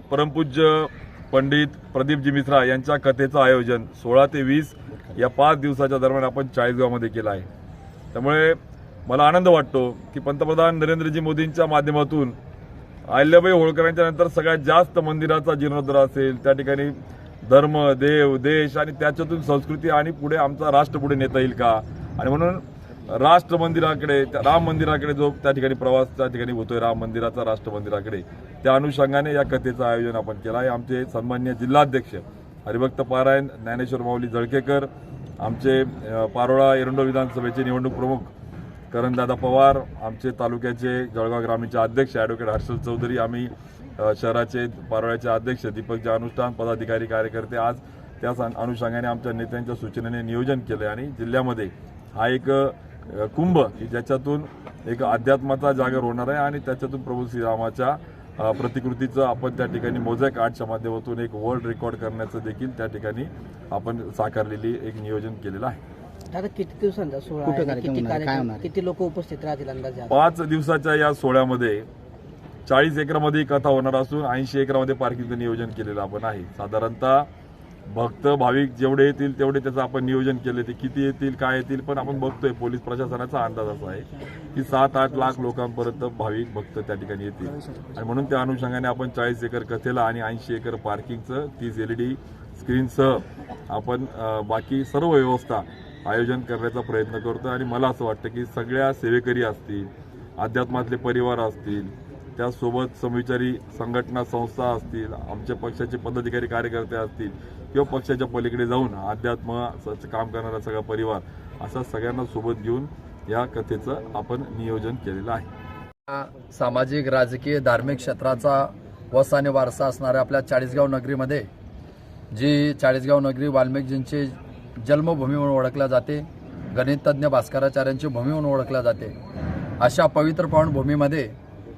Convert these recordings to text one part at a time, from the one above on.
परमपूज्य पंडित प्रदीपजी मिश्रा यांच्या कथेचं आयोजन सोळा ते वीस या पाच दिवसाच्या दरम्यान आपण चाळीसगावमध्ये केलं आहे. त्यामुळे मला आनंद वाटतो की पंतप्रधान नरेंद्रजी मोदींच्या माध्यमातून अहिल्याबाई होळकरांच्या नंतर सगळ्यात जास्त मंदिराचा जीर्णोद्धार असेल त्या ठिकाणी धर्म देव देश आणि त्याच्यातून संस्कृती आणि पुढे आमचा राष्ट्र पुढे नेता येईल का? आणि म्हणून राष्ट्र मंदिराकडे त्या राम मंदिराकडे जो त्या ठिकाणी प्रवास त्या ठिकाणी होतोय राम मंदिराचा राष्ट्र मंदिराकडे त्या अनुषंगाने या कथेचं आयोजन आपण केलं आहे. आमचे सन्मान्य जिल्हाध्यक्ष हरिभक्त पारायण ज्ञानेश्वर माऊली जळकेकर आमचे पारोळा एरंडो विधानसभेचे निवडणूक प्रमुख करणदादा पवार आमचे तालुक्याचे जळगाव ग्रामीणचे अध्यक्ष ॲडव्होकेट हर्षल चौधरी आम्ही शहराचे पारोळ्याचे अध्यक्ष दीपक अनुष्ठान पदाधिकारी कार्यकर्ते आज त्या अनुषंगाने आमच्या नेत्यांच्या सूचनेने नियोजन केलं आणि जिल्ह्यामध्ये हा एक कुंभ की ज्याच्यातून एक अध्यात्माचा जागर होणार आहे आणि त्याच्यातून प्रभू श्रीरामाच्या प्रतिकृतीचं आपण त्या ठिकाणी मोझॅक आर्टच्या माध्यमातून एक वर्ल्ड रेकॉर्ड करण्याचं देखील त्या ठिकाणी आपण साकारलेली एक नियोजन केलेलं आहे आता किती दिवसांचा सोहळा किती? किती लोक उपस्थित राहतील अंदाजे? पाच दिवसाच्या या सोहळ्यामध्ये चाळीस एकरामध्ये कथा होणार असून ऐंशी एकरामध्ये पार्किंगचं नियोजन केलेलं आपण आहे साधारणतः भक्त भाविक जेवढे येतील तेवढे त्याचं आपण नियोजन केले ते किती येतील काय येतील पण आपण बघतोय. पोलीस प्रशासनाचा अंदाज असा आहे की सात आठ लाख लोकांपर्यंत भाविक भक्त त्या ठिकाणी येतील. आणि म्हणून त्या अनुषंगाने आपण चाळीस एकर कथेला आणि ऐंशी एकर पार्किंगचं तीस एलईडी स्क्रीनसह आपण बाकी सर्व व्यवस्था आयोजन करण्याचा प्रयत्न करतो आणि मला असं वाटतं की सगळ्या सेवेकरी असतील अध्यात्मातले परिवार असतील त्यासोबत समविचारी संघटना संस्था असतील आमच्या पक्षाचे पदाधिकारी कार्यकर्ते असतील किंवा पक्षाच्या पलीकडे जाऊन अध्यात्म काम करणारा सगळा परिवार असा सगळ्यांना सोबत घेऊन या कथेचं आपण नियोजन केलेलं आहे. सामाजिक राजकीय धार्मिक क्षेत्राचा वस आणि वारसा असणाऱ्या आपल्या चाळीसगाव नगरीमध्ये जी चाळीसगाव नगरी वाल्मिकजींची जन्मभूमी म्हणून ओळखल्या जाते गणिततज्ञ भास्कराचार्यांची भूमी म्हणून ओळखल्या जाते अशा पवित्र पावनभूमीमध्ये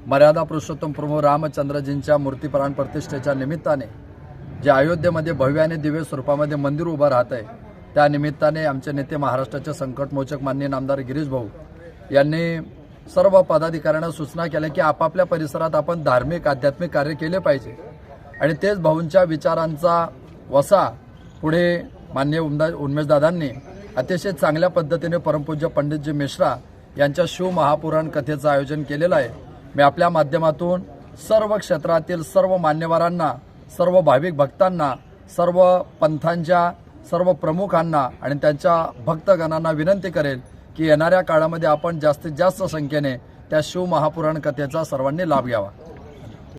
मर्यादा पुरुषोत्तम प्रभू रामचंद्रजींच्या मूर्तीप्राण प्रतिष्ठेच्या निमित्ताने जे अयोध्येमध्ये भव्य आणि दिव्य स्वरूपामध्ये मंदिर उभं राहत आहे त्या निमित्ताने आमचे नेते महाराष्ट्राचे संकटमोचक माननीय नामदार गिरीश भाऊ यांनी सर्व पदाधिकाऱ्यांना सूचना केल्या की आपापल्या परिसरात आपण धार्मिक आध्यात्मिक कार्य केले पाहिजे. आणि तेच भाऊंच्या विचारांचा वसा पुढे मान्य उमदा उमेशदादांनी अतिशय चांगल्या पद्धतीने परमपूज्य पंडितजी मिश्रा यांच्या शिव महापुराण कथेचं आयोजन केलेलं आहे. मी आपल्या माध्यमातून सर्व क्षेत्रातील सर्व मान्यवरांना सर्व भाविक भक्तांना सर्व पंथांच्या सर्व प्रमुखांना आणि त्यांच्या भक्तगणांना विनंती करेल की येणाऱ्या काळामध्ये आपण जास्तीत जास्त संख्येने त्या शिवमहापुराण कथेचा सर्वांनी लाभ घ्यावा.